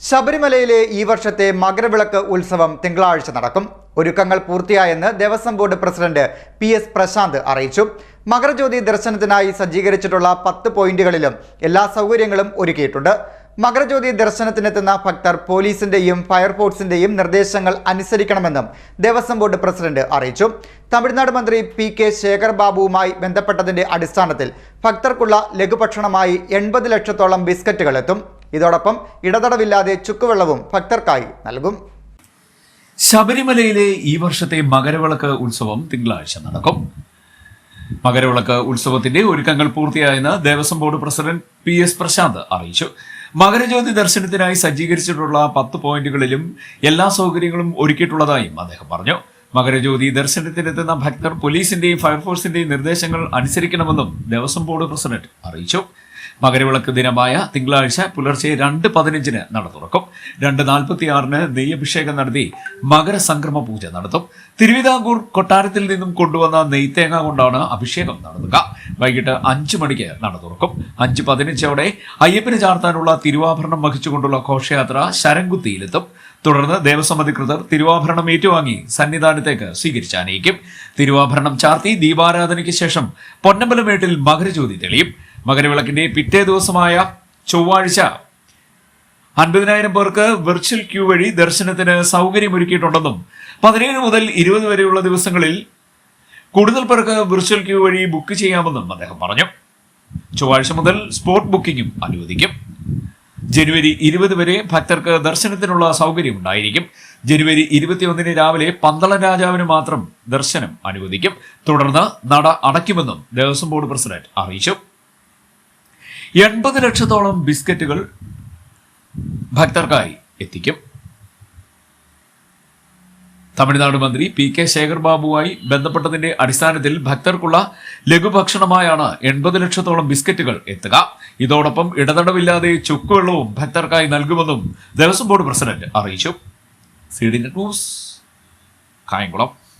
ശബരിമലയിലെ ഈ വർഷത്തെ മകരവിളക്ക് ഉത്സവം തിങ്കളാഴ്ച നടക്കും. ഒരുക്കങ്ങൾ പൂർത്തിയായെന്ന് Devaswom board president P S Prasanth അറിയിച്ചു. മകരജ്യോതി ദർശനത്തിനായി സജ്ജീകരിച്ചിട്ടുള്ള പത്ത് പോയിന്റുകളിലും എല്ലാ സൗകര്യങ്ങളും ഒരുക്കിയിട്ടുണ്ട്. മകരജ്യോതി ദർശനത്തിനെത്തുന്ന ഭക്തർ പോലീസിന്റെയും ഫയർഫോഴ്സിന്റെയും നിർദ്ദേശങ്ങൾ അനുസരിക്കണമെന്നും ദേവസ്വം ബോർഡ് പ്രസിഡന്റ് അറിയിച്ചു. തമിഴ്നാട് മന്ത്രി പി കെ ശേഖർ ബാബുവുമായി ബന്ധപ്പെട്ടതിന്റെ അടിസ്ഥാനത്തിൽ ഭക്തർക്കുള്ള ലഘുഭക്ഷണമായി എൺപത് ലക്ഷത്തോളം ബിസ്ക്കറ്റുകൾ എത്തും. ഇതോടൊപ്പം ഇടതടവില്ലാതെ ചുക്കുവെള്ളവും ഭക്തർക്കായി നൽകും. ശബരിമലയിലെ ഈ വർഷത്തെ മകരവിളക്ക് ഉത്സവം തിങ്കളാഴ്ച നടക്കും. മകരവിളക്ക് ഉത്സവത്തിന്റെ ഒരുക്കങ്ങൾ പൂർത്തിയായെന്ന് Devaswom board president P S Prasanth അറിയിച്ചു. മകരജ്യോതി ദർശനത്തിനായി സജ്ജീകരിച്ചിട്ടുള്ള പത്ത് പോയിന്റുകളിലും എല്ലാ സൗകര്യങ്ങളും ഒരുക്കിയിട്ടുള്ളതായും അദ്ദേഹം പറഞ്ഞു. മകരജ്യോതി ദർശനത്തിനെത്തുന്ന ഭക്തർ പോലീസിന്റെയും ഫയർഫോഴ്സിന്റെയും നിർദ്ദേശങ്ങൾ അനുസരിക്കണമെന്നും ദേവസ്വം ബോർഡ് പ്രസിഡന്റ് അറിയിച്ചു. മകരവിളക്ക് ദിനമായ തിങ്കളാഴ്ച പുലർച്ചെ രണ്ട് പതിനഞ്ചിന് നട തുറക്കും രണ്ട് നാൽപ്പത്തിയാറിന് നെയ്യഭിഷേകം നടത്തി മകരസംക്രമ പൂജ നടത്തും. തിരുവിതാംകൂർ കൊട്ടാരത്തിൽ നിന്നും കൊണ്ടുവന്ന നെയ്ത്തേങ്ങ കൊണ്ടാണ് അഭിഷേകം നടത്തുക. വൈകിട്ട് അഞ്ചു മണിക്ക് നട തുറക്കും അഞ്ച് പതിനഞ്ചോടെ അയ്യപ്പന് ചാർത്താനുള്ള തിരുവാഭരണം വഹിച്ചുകൊണ്ടുള്ള ഘോഷയാത്ര ശരംകുത്തിയിലെത്തും തുടർന്ന് ദേവസ്വം അധികൃതർ തിരുവാഭരണം ഏറ്റുവാങ്ങി സന്നിധാനത്തേക്ക് സ്വീകരിച്ചാനയിക്കും തിരുവാഭരണം ചാർത്തി ദീപാരാധനയ്ക്ക് ശേഷം പൊന്നമ്പലമേട്ടിൽ മകരജ്യോതി തെളിയും. മകരവിളക്കിന്റെ പിറ്റേ ദിവസമായ ചൊവ്വാഴ്ച അൻപതിനായിരം പേർക്ക് വെർച്വൽ ക്യൂ വഴി ദർശനത്തിന് സൗകര്യമൊരുക്കിയിട്ടുണ്ടെന്നും പതിനേഴ് മുതൽ ഇരുപത് വരെയുള്ള ദിവസങ്ങളിൽ കൂടുതൽ പേർക്ക് വെർച്വൽ ക്യൂ വഴി ബുക്ക് ചെയ്യാമെന്നും അദ്ദേഹം പറഞ്ഞു. ചൊവ്വാഴ്ച മുതൽ സ്പോട്ട് ബുക്കിംഗും അനുവദിക്കും. ജനുവരി ഇരുപത് വരെ ഭക്തർക്ക് ദർശനത്തിനുള്ള സൗകര്യം ഉണ്ടായിരിക്കും. ജനുവരി ഇരുപത്തിയൊന്നിന് രാവിലെ പന്തള രാജാവിന് മാത്രം ദർശനം അനുവദിക്കും. തുടർന്ന് നട അടയ്ക്കുമെന്നും ദേവസ്വം ബോർഡ് പ്രസിഡന്റ് അറിയിച്ചു. എൺപത് ലക്ഷത്തോളം ബിസ്ക്കറ്റുകൾ ഭക്തർക്കായി എത്തിക്കും. തമിഴ്നാട് മന്ത്രി പി കെ ശേഖർ ബാബുവായി ബന്ധപ്പെട്ടതിന്റെ അടിസ്ഥാനത്തിൽ ഭക്തർക്കുള്ള ലഘുഭക്ഷണമായാണ് എൺപത് ലക്ഷത്തോളം ബിസ്ക്കറ്റുകൾ എത്തുക. ഇതോടൊപ്പം ഇടതടവില്ലാതെ ചുക്കുവെള്ളവും ഭക്തർക്കായി നൽകുമെന്നും ദേവസ്വം ബോർഡ് പ്രസിഡന്റ് അറിയിച്ചു. C D news Kayamkulam.